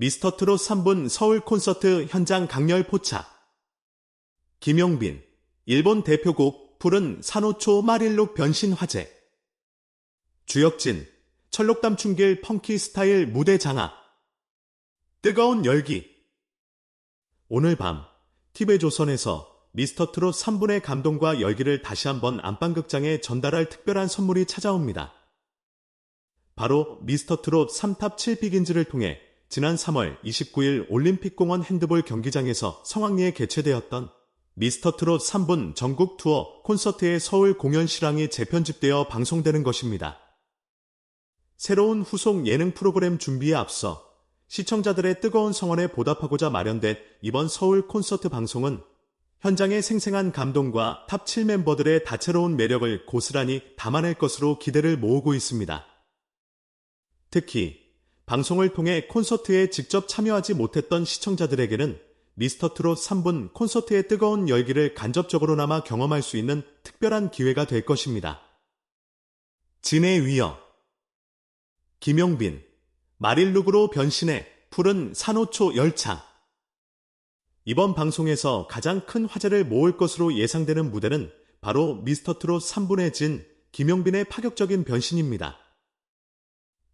미스터 트롯 3분 서울 콘서트 현장 강렬 포착. 김용빈, 일본 대표곡 푸른 산호초 마릴록 변신 화제. 주혁진, 철록담 충길 펑키 스타일 무대 장악. 뜨거운 열기. 오늘 밤, TV조선에서 미스터 트롯 3분의 감동과 열기를 다시 한번 안방극장에 전달할 특별한 선물이 찾아옵니다. 바로 미스터 트롯 3탑 7비긴즈를 통해 지난 3월 29일 올림픽공원 핸드볼 경기장에서 성황리에 개최되었던 미스터 트롯 3분 전국 투어 콘서트의 서울 공연 실황이 재편집되어 방송되는 것입니다. 새로운 후속 예능 프로그램 준비에 앞서 시청자들의 뜨거운 성원에 보답하고자 마련된 이번 서울 콘서트 방송은 현장의 생생한 감동과 탑7 멤버들의 다채로운 매력을 고스란히 담아낼 것으로 기대를 모으고 있습니다. 특히 방송을 통해 콘서트에 직접 참여하지 못했던 시청자들에게는 미스터 트롯 3분 콘서트의 뜨거운 열기를 간접적으로나마 경험할 수 있는 특별한 기회가 될 것입니다. 진해 위어 김용빈 마릴룩으로 변신해 푸른 산호초 열창 이번 방송에서 가장 큰 화제를 모을 것으로 예상되는 무대는 바로 미스터 트롯 3분의 진 김용빈의 파격적인 변신입니다.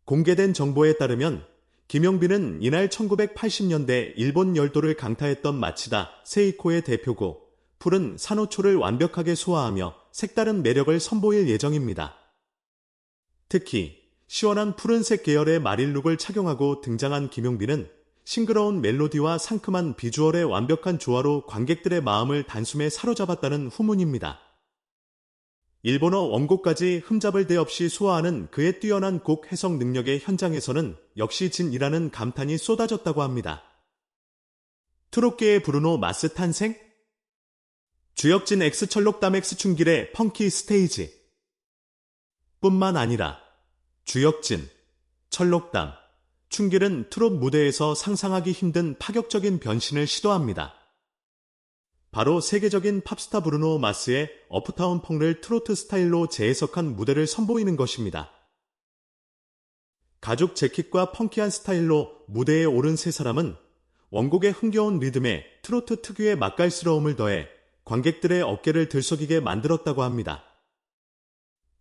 공개된 정보에 따르면 김용빈은 이날 1980년대 일본 열도를 강타했던 마치다 세이코의 대표곡 푸른 산호초를 완벽하게 소화하며 색다른 매력을 선보일 예정입니다. 특히 시원한 푸른색 계열의 마릴룩을 착용하고 등장한 김용빈은 싱그러운 멜로디와 상큼한 비주얼의 완벽한 조화로 관객들의 마음을 단숨에 사로잡았다는 후문입니다. 일본어 원곡까지 흠잡을 데 없이 소화하는 그의 뛰어난 곡 해석 능력의 현장에서는 역시 진이라는 감탄이 쏟아졌다고 합니다. 트롯계의 브루노 마스 탄생? 주역진 엑스 철록담 엑스 충길의 펑키 스테이지 뿐만 아니라 주역진, 철록담, 충길은 트롯 무대에서 상상하기 힘든 파격적인 변신을 시도합니다. 바로 세계적인 팝스타 브루노 마스의 어프타운 펑을 트로트 스타일로 재해석한 무대를 선보이는 것입니다. 가죽 재킷과 펑키한 스타일로 무대에 오른 세 사람은 원곡의 흥겨운 리듬에 트로트 특유의 맛깔스러움을 더해 관객들의 어깨를 들썩이게 만들었다고 합니다.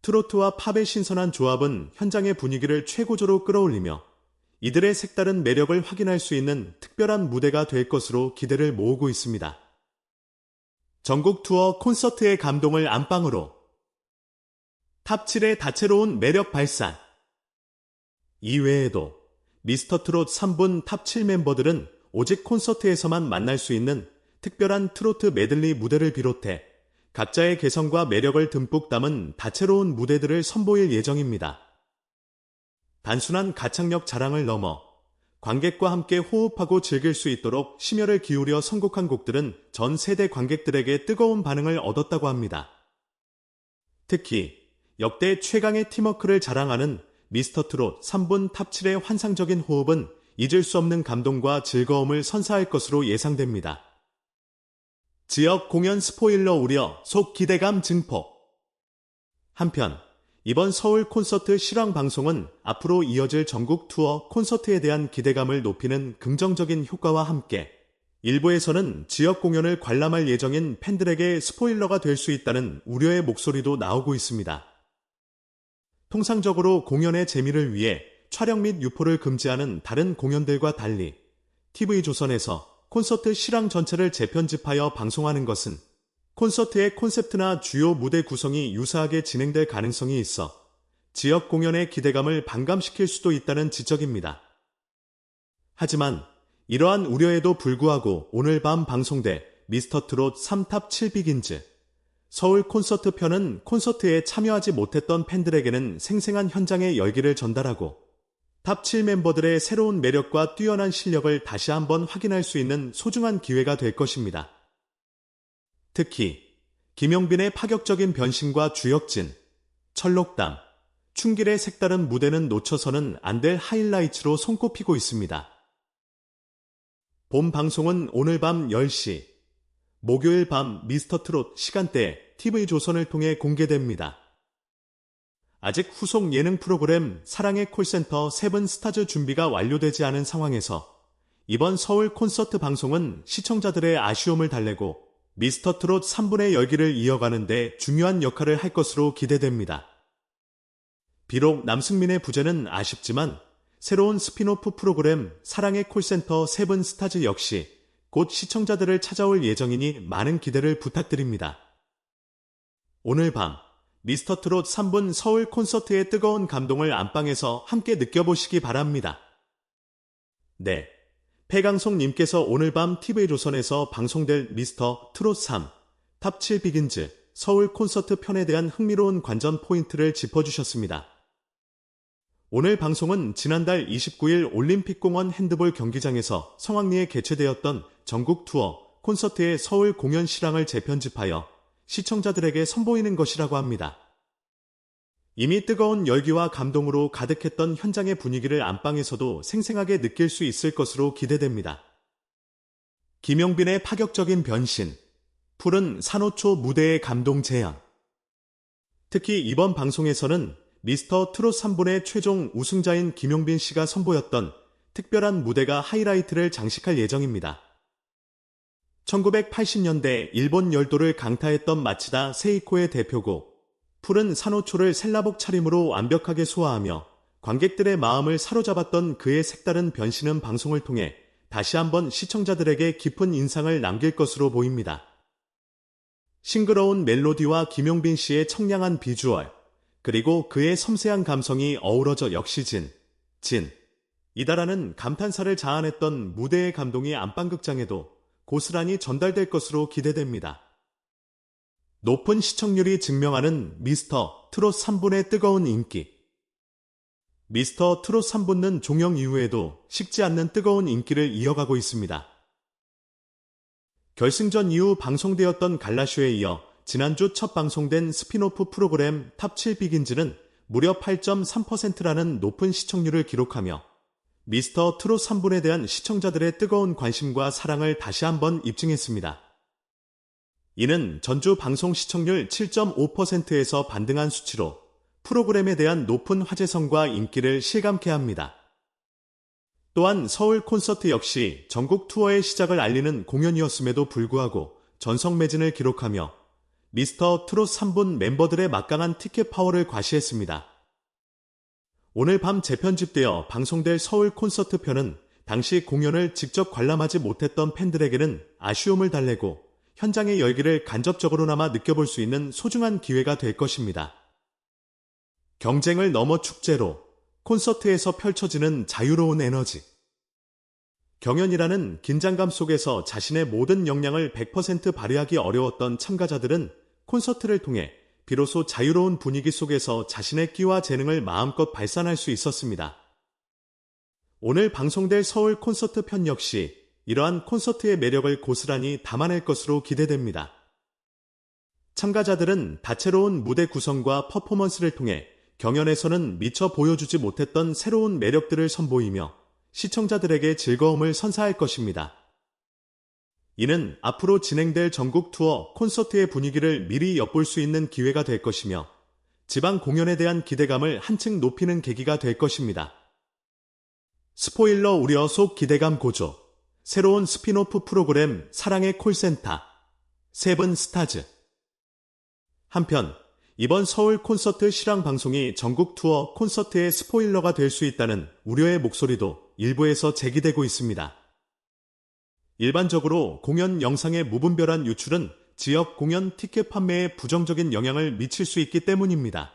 트로트와 팝의 신선한 조합은 현장의 분위기를 최고조로 끌어올리며 이들의 색다른 매력을 확인할 수 있는 특별한 무대가 될 것으로 기대를 모으고 있습니다. 전국 투어 콘서트의 감동을 안방으로 탑7의 다채로운 매력 발산 이외에도 미스터 트롯 3분 탑7 멤버들은 오직 콘서트에서만 만날 수 있는 특별한 트로트 메들리 무대를 비롯해 각자의 개성과 매력을 듬뿍 담은 다채로운 무대들을 선보일 예정입니다. 단순한 가창력 자랑을 넘어 관객과 함께 호흡하고 즐길 수 있도록 심혈을 기울여 선곡한 곡들은 전 세대 관객들에게 뜨거운 반응을 얻었다고 합니다. 특히 역대 최강의 팀워크를 자랑하는 미스터 트롯 3분 탑 7의 환상적인 호흡은 잊을 수 없는 감동과 즐거움을 선사할 것으로 예상됩니다. 지역 공연 스포일러 우려 속 기대감 증폭 한편 이번 서울 콘서트 실황 방송은 앞으로 이어질 전국 투어 콘서트에 대한 기대감을 높이는 긍정적인 효과와 함께 일부에서는 지역 공연을 관람할 예정인 팬들에게 스포일러가 될 수 있다는 우려의 목소리도 나오고 있습니다. 통상적으로 공연의 재미를 위해 촬영 및 유포를 금지하는 다른 공연들과 달리 TV조선에서 콘서트 실황 전체를 재편집하여 방송하는 것은 콘서트의 콘셉트나 주요 무대 구성이 유사하게 진행될 가능성이 있어 지역 공연의 기대감을 반감시킬 수도 있다는 지적입니다. 하지만 이러한 우려에도 불구하고 오늘 밤 방송돼 미스터 트롯 3탑 7비긴즈 서울 콘서트 편은 콘서트에 참여하지 못했던 팬들에게는 생생한 현장의 열기를 전달하고 탑7 멤버들의 새로운 매력과 뛰어난 실력을 다시 한번 확인할 수 있는 소중한 기회가 될 것입니다. 특히 김용빈의 파격적인 변신과 주역진, 철록담, 충길의 색다른 무대는 놓쳐서는 안 될 하이라이트로 손꼽히고 있습니다. 본 방송은 오늘 밤 10시, 목요일 밤 미스터 트롯 시간대 TV조선을 통해 공개됩니다. 아직 후속 예능 프로그램 사랑의 콜센터 세븐 스타즈 준비가 완료되지 않은 상황에서 이번 서울 콘서트 방송은 시청자들의 아쉬움을 달래고 미스터 트롯 3분의 열기를 이어가는데 중요한 역할을 할 것으로 기대됩니다. 비록 남승민의 부재는 아쉽지만 새로운 스피노프 프로그램 사랑의 콜센터 세븐 스타즈 역시 곧 시청자들을 찾아올 예정이니 많은 기대를 부탁드립니다. 오늘 밤 미스터 트롯 3분 서울 콘서트의 뜨거운 감동을 안방에서 함께 느껴보시기 바랍니다. 네. 패강송님께서 오늘 밤 TV조선에서 방송될 미스터 트롯 3 탑7 비긴즈 서울 콘서트 편에 대한 흥미로운 관전 포인트를 짚어주셨습니다. 오늘 방송은 지난달 29일 올림픽공원 핸드볼 경기장에서 성황리에 개최되었던 전국 투어 콘서트의 서울 공연 실황을 재편집하여 시청자들에게 선보이는 것이라고 합니다. 이미 뜨거운 열기와 감동으로 가득했던 현장의 분위기를 안방에서도 생생하게 느낄 수 있을 것으로 기대됩니다. 김용빈의 파격적인 변신, 푸른 산호초 무대의 감동 재현. 특히 이번 방송에서는 미스터 트롯 3분의 최종 우승자인 김용빈 씨가 선보였던 특별한 무대가 하이라이트를 장식할 예정입니다. 1980년대 일본 열도를 강타했던 마치다 세이코의 대표곡 푸른 산호초를 셀라복 차림으로 완벽하게 소화하며 관객들의 마음을 사로잡았던 그의 색다른 변신은 방송을 통해 다시 한번 시청자들에게 깊은 인상을 남길 것으로 보입니다. 싱그러운 멜로디와 김용빈 씨의 청량한 비주얼, 그리고 그의 섬세한 감성이 어우러져 역시 진, 진, 이다라는 감탄사를 자아냈던 무대의 감동이 안방극장에도 고스란히 전달될 것으로 기대됩니다. 높은 시청률이 증명하는 미스터 트롯 3분의 뜨거운 인기. 미스터 트롯 3분은 종영 이후에도 식지 않는 뜨거운 인기를 이어가고 있습니다. 결승전 이후 방송되었던 갈라쇼에 이어 지난주 첫 방송된 스피노프 프로그램 탑7 비긴즈는 무려 8.3%라는 높은 시청률을 기록하며 미스터 트롯 3분에 대한 시청자들의 뜨거운 관심과 사랑을 다시 한번 입증했습니다. 이는 전주 방송 시청률 7.5%에서 반등한 수치로 프로그램에 대한 높은 화제성과 인기를 실감케 합니다. 또한 서울 콘서트 역시 전국 투어의 시작을 알리는 공연이었음에도 불구하고 전성 매진을 기록하며 미스터 트롯 3분 멤버들의 막강한 티켓 파워를 과시했습니다. 오늘 밤 재편집되어 방송될 서울 콘서트 편은 당시 공연을 직접 관람하지 못했던 팬들에게는 아쉬움을 달래고 현장의 열기를 간접적으로나마 느껴볼 수 있는 소중한 기회가 될 것입니다. 경쟁을 넘어 축제로 콘서트에서 펼쳐지는 자유로운 에너지. 경연이라는 긴장감 속에서 자신의 모든 역량을 100% 발휘하기 어려웠던 참가자들은 콘서트를 통해 비로소 자유로운 분위기 속에서 자신의 끼와 재능을 마음껏 발산할 수 있었습니다. 오늘 방송될 서울 콘서트 편 역시 이러한 콘서트의 매력을 고스란히 담아낼 것으로 기대됩니다. 참가자들은 다채로운 무대 구성과 퍼포먼스를 통해 경연에서는 미처 보여주지 못했던 새로운 매력들을 선보이며 시청자들에게 즐거움을 선사할 것입니다. 이는 앞으로 진행될 전국 투어 콘서트의 분위기를 미리 엿볼 수 있는 기회가 될 것이며 지방 공연에 대한 기대감을 한층 높이는 계기가 될 것입니다. 스포일러 우려 속 기대감 고조 새로운 스피노프 프로그램 사랑의 콜센터 세븐 스타즈 한편 이번 서울 콘서트 실황 방송이 전국 투어 콘서트의 스포일러가 될 수 있다는 우려의 목소리도 일부에서 제기되고 있습니다. 일반적으로 공연 영상의 무분별한 유출은 지역 공연 티켓 판매에 부정적인 영향을 미칠 수 있기 때문입니다.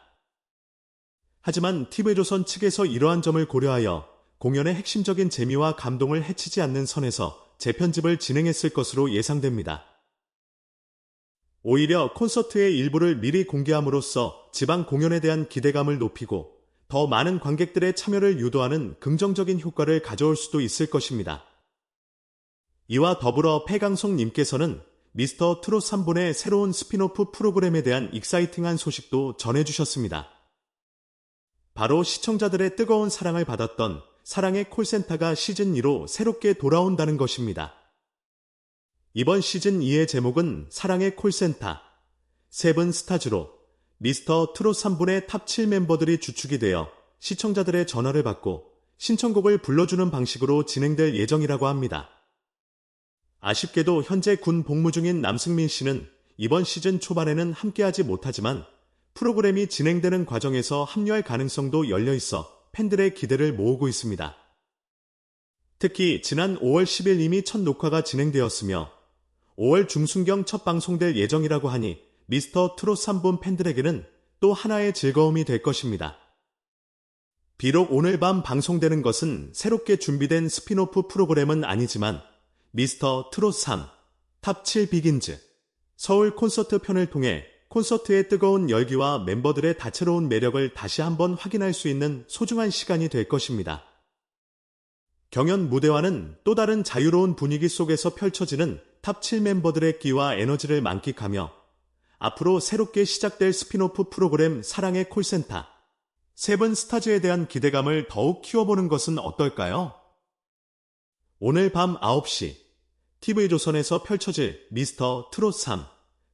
하지만 TV조선 측에서 이러한 점을 고려하여 공연의 핵심적인 재미와 감동을 해치지 않는 선에서 재편집을 진행했을 것으로 예상됩니다. 오히려 콘서트의 일부를 미리 공개함으로써 지방 공연에 대한 기대감을 높이고 더 많은 관객들의 참여를 유도하는 긍정적인 효과를 가져올 수도 있을 것입니다. 이와 더불어 패강송님께서는 미스터 트롯 3분의 새로운 스피노프 프로그램에 대한 익사이팅한 소식도 전해주셨습니다. 바로 시청자들의 뜨거운 사랑을 받았던 사랑의 콜센터가 시즌2로 새롭게 돌아온다는 것입니다. 이번 시즌2의 제목은 사랑의 콜센터, 세븐 스타즈로 미스터 트롯 3분의 탑 7 멤버들이 주축이 되어 시청자들의 전화를 받고 신청곡을 불러주는 방식으로 진행될 예정이라고 합니다. 아쉽게도 현재 군 복무 중인 남승민 씨는 이번 시즌 초반에는 함께하지 못하지만 프로그램이 진행되는 과정에서 합류할 가능성도 열려 있어 팬들의 기대를 모으고 있습니다. 특히 지난 5월 10일 이미 첫 녹화가 진행되었으며 5월 중순경 첫 방송될 예정이라고 하니 미스터 트롯 3분 팬들에게는 또 하나의 즐거움이 될 것입니다. 비록 오늘 밤 방송되는 것은 새롭게 준비된 스피노프 프로그램은 아니지만 미스터 트롯 3, 탑 7 비긴즈, 서울 콘서트 편을 통해 콘서트의 뜨거운 열기와 멤버들의 다채로운 매력을 다시 한번 확인할 수 있는 소중한 시간이 될 것입니다. 경연 무대와는 또 다른 자유로운 분위기 속에서 펼쳐지는 탑7 멤버들의 끼와 에너지를 만끽하며 앞으로 새롭게 시작될 스피노프 프로그램 사랑의 콜센터 세븐 스타즈에 대한 기대감을 더욱 키워보는 것은 어떨까요? 오늘 밤 9시 TV조선에서 펼쳐질 미스터 트롯 3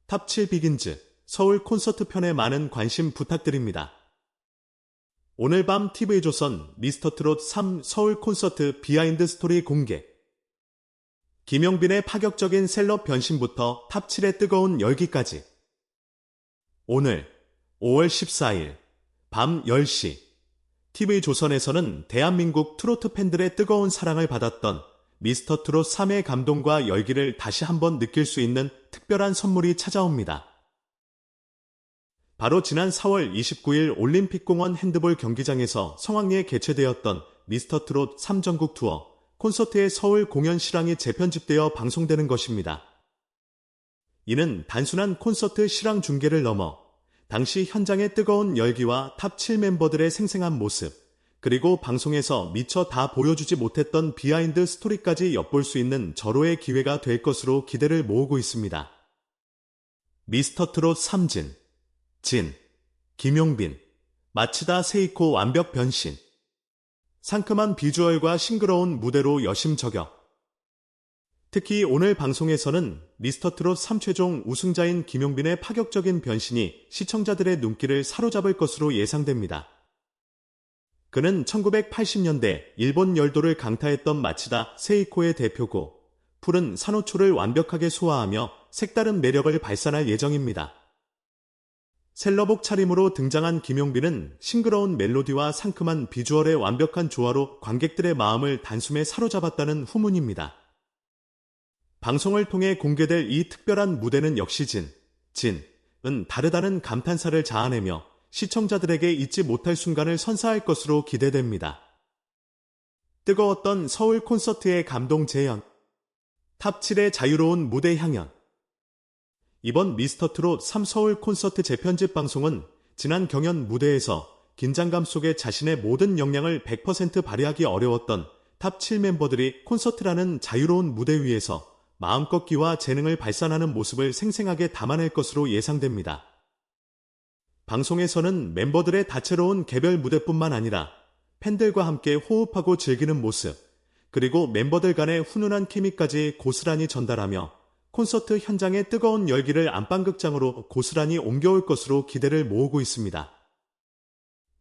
탑7 비긴즈 서울 콘서트 편에 많은 관심 부탁드립니다. 오늘 밤 TV조선 미스터 트롯 3 서울 콘서트 비하인드 스토리 공개 김용빈의 파격적인 셀럽 변신부터 탑 7의 뜨거운 열기까지 오늘 5월 14일 밤 10시 TV조선에서는 대한민국 트로트 팬들의 뜨거운 사랑을 받았던 미스터 트롯 3의 감동과 열기를 다시 한번 느낄 수 있는 특별한 선물이 찾아옵니다. 바로 지난 4월 29일 올림픽공원 핸드볼 경기장에서 성황리에 개최되었던 미스터 트롯 3전국 투어 콘서트의 서울 공연 실황이 재편집되어 방송되는 것입니다. 이는 단순한 콘서트 실황 중계를 넘어 당시 현장의 뜨거운 열기와 탑7 멤버들의 생생한 모습, 그리고 방송에서 미처 다 보여주지 못했던 비하인드 스토리까지 엿볼 수 있는 절호의 기회가 될 것으로 기대를 모으고 있습니다. 미스터 트롯 3진, 진, 김용빈, 마치다 세이코 완벽 변신, 상큼한 비주얼과 싱그러운 무대로 여심 저격. 특히 오늘 방송에서는 미스터 트롯 3최종 우승자인 김용빈의 파격적인 변신이 시청자들의 눈길을 사로잡을 것으로 예상됩니다. 그는 1980년대 일본 열도를 강타했던 마치다 세이코의 대표고 푸른 산호초를 완벽하게 소화하며 색다른 매력을 발산할 예정입니다. 셀러복 차림으로 등장한 김용빈은 싱그러운 멜로디와 상큼한 비주얼의 완벽한 조화로 관객들의 마음을 단숨에 사로잡았다는 후문입니다. 방송을 통해 공개될 이 특별한 무대는 역시 진, 진은 다르다는 감탄사를 자아내며 시청자들에게 잊지 못할 순간을 선사할 것으로 기대됩니다. 뜨거웠던 서울 콘서트의 감동 재현, 탑7의 자유로운 무대 향연. 이번 미스터 트롯 3 서울 콘서트 재편집 방송은 지난 경연 무대에서 긴장감 속에 자신의 모든 역량을 100% 발휘하기 어려웠던 탑7 멤버들이 콘서트라는 자유로운 무대 위에서 마음껏 기와 재능을 발산하는 모습을 생생하게 담아낼 것으로 예상됩니다. 방송에서는 멤버들의 다채로운 개별 무대뿐만 아니라 팬들과 함께 호흡하고 즐기는 모습, 그리고 멤버들 간의 훈훈한 케미까지 고스란히 전달하며 콘서트 현장의 뜨거운 열기를 안방극장으로 고스란히 옮겨올 것으로 기대를 모으고 있습니다.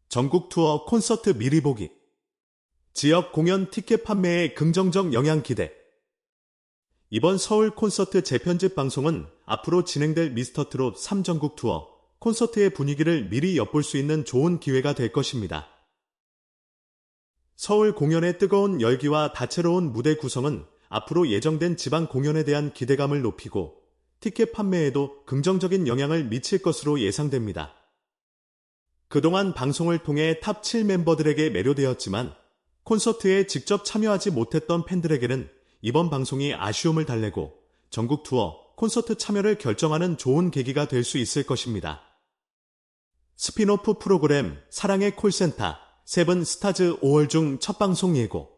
전국 투어 콘서트 미리 보기 지역 공연 티켓 판매에 긍정적 영향 기대 이번 서울 콘서트 재편집 방송은 앞으로 진행될 미스터 트롯 3전국 투어 콘서트의 분위기를 미리 엿볼 수 있는 좋은 기회가 될 것입니다. 서울 공연의 뜨거운 열기와 다채로운 무대 구성은 앞으로 예정된 지방 공연에 대한 기대감을 높이고 티켓 판매에도 긍정적인 영향을 미칠 것으로 예상됩니다. 그동안 방송을 통해 탑7 멤버들에게 매료되었지만 콘서트에 직접 참여하지 못했던 팬들에게는 이번 방송이 아쉬움을 달래고 전국 투어 콘서트 참여를 결정하는 좋은 계기가 될 수 있을 것입니다. 스피노프 프로그램 사랑의 콜센터 세븐 스타즈 5월 중 첫 방송 예고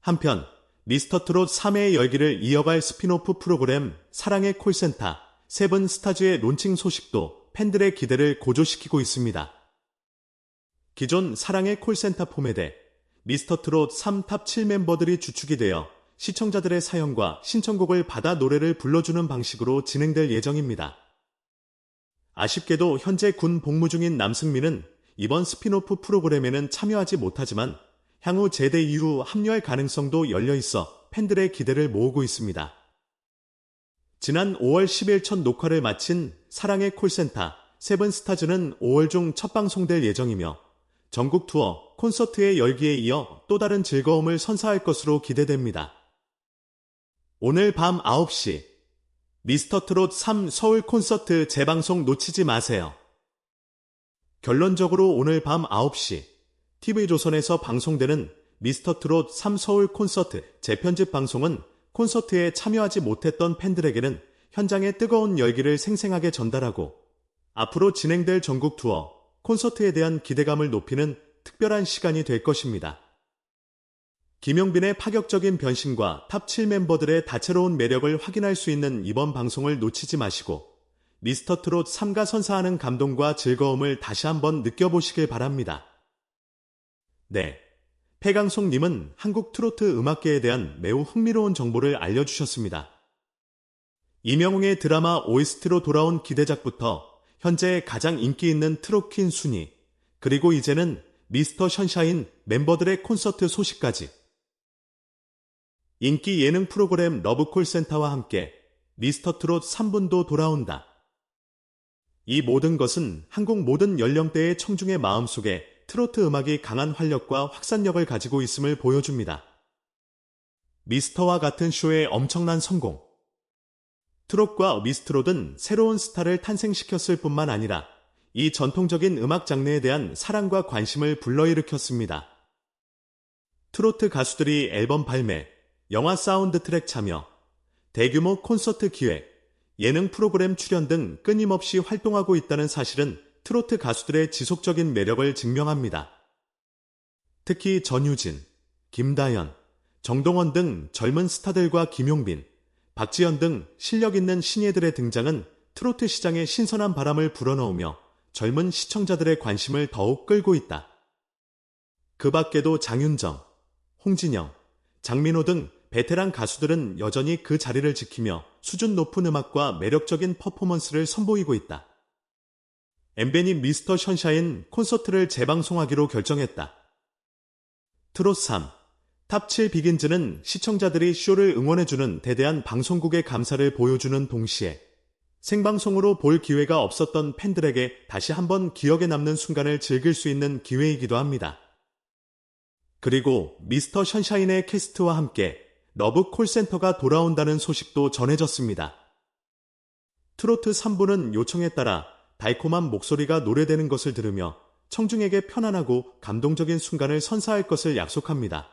한편 미스터 트롯 3회의 열기를 이어갈 스피노프 프로그램 사랑의 콜센터 세븐 스타즈의 론칭 소식도 팬들의 기대를 고조시키고 있습니다. 기존 사랑의 콜센터 포맷에 미스터 트롯 3탑 7 멤버들이 주축이 되어 시청자들의 사연과 신청곡을 받아 노래를 불러주는 방식으로 진행될 예정입니다. 아쉽게도 현재 군 복무 중인 남승민은 이번 스피노프 프로그램에는 참여하지 못하지만 향후 제대 이후 합류할 가능성도 열려 있어 팬들의 기대를 모으고 있습니다. 지난 5월 10일 첫 녹화를 마친 사랑의 콜센터 세븐스타즈는 5월 중 첫 방송될 예정이며 전국 투어 콘서트의 열기에 이어 또 다른 즐거움을 선사할 것으로 기대됩니다. 오늘 밤 9시 미스터 트롯 3 서울 콘서트 재방송 놓치지 마세요. 결론적으로 오늘 밤 9시 TV조선에서 방송되는 미스터 트롯 3 서울 콘서트 재편집 방송은 콘서트에 참여하지 못했던 팬들에게는 현장의 뜨거운 열기를 생생하게 전달하고 앞으로 진행될 전국 투어 콘서트에 대한 기대감을 높이는 특별한 시간이 될 것입니다. 김용빈의 파격적인 변신과 탑7 멤버들의 다채로운 매력을 확인할 수 있는 이번 방송을 놓치지 마시고 미스터 트롯 3가 선사하는 감동과 즐거움을 다시 한번 느껴보시길 바랍니다. 네. 패강송님은 한국 트로트 음악계에 대한 매우 흥미로운 정보를 알려주셨습니다. 이명웅의 드라마 OST로 돌아온 기대작부터 현재 가장 인기 있는 트로킨 순위, 그리고 이제는 미스터 션샤인 멤버들의 콘서트 소식까지. 인기 예능 프로그램 러브콜센터와 함께 미스터 트롯 3분도 돌아온다. 이 모든 것은 한국 모든 연령대의 청중의 마음속에 트로트 음악이 강한 활력과 확산력을 가지고 있음을 보여줍니다. 미스터와 같은 쇼의 엄청난 성공. 트롯과 미스트롯은 새로운 스타를 탄생시켰을 뿐만 아니라 이 전통적인 음악 장르에 대한 사랑과 관심을 불러일으켰습니다. 트로트 가수들이 앨범 발매, 영화 사운드 트랙 참여, 대규모 콘서트 기획, 예능 프로그램 출연 등 끊임없이 활동하고 있다는 사실은 트로트 가수들의 지속적인 매력을 증명합니다. 특히 전유진, 김다연, 정동원 등 젊은 스타들과 김용빈, 박지현 등 실력 있는 신예들의 등장은 트로트 시장에 신선한 바람을 불어넣으며 젊은 시청자들의 관심을 더욱 끌고 있다. 그 밖에도 장윤정, 홍진영, 장민호 등 베테랑 가수들은 여전히 그 자리를 지키며 수준 높은 음악과 매력적인 퍼포먼스를 선보이고 있다. 엠벤이 미스터 션샤인 콘서트를 재방송하기로 결정했다. 트롯 3 탑7 비긴즈는 시청자들이 쇼를 응원해주는 대대한 방송국의 감사를 보여주는 동시에 생방송으로 볼 기회가 없었던 팬들에게 다시 한번 기억에 남는 순간을 즐길 수 있는 기회이기도 합니다. 그리고 미스터 션샤인의 캐스트와 함께 러브 콜센터가 돌아온다는 소식도 전해졌습니다. 트로트 3부는 요청에 따라 달콤한 목소리가 노래되는 것을 들으며 청중에게 편안하고 감동적인 순간을 선사할 것을 약속합니다.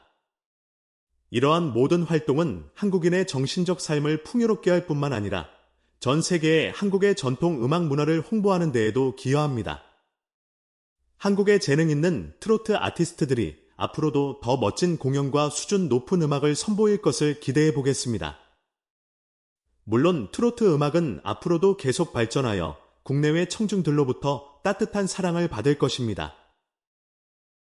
이러한 모든 활동은 한국인의 정신적 삶을 풍요롭게 할 뿐만 아니라 전 세계에 한국의 전통 음악 문화를 홍보하는 데에도 기여합니다. 한국의 재능 있는 트로트 아티스트들이 앞으로도 더 멋진 공연과 수준 높은 음악을 선보일 것을 기대해 보겠습니다. 물론 트로트 음악은 앞으로도 계속 발전하여 국내외 청중들로부터 따뜻한 사랑을 받을 것입니다.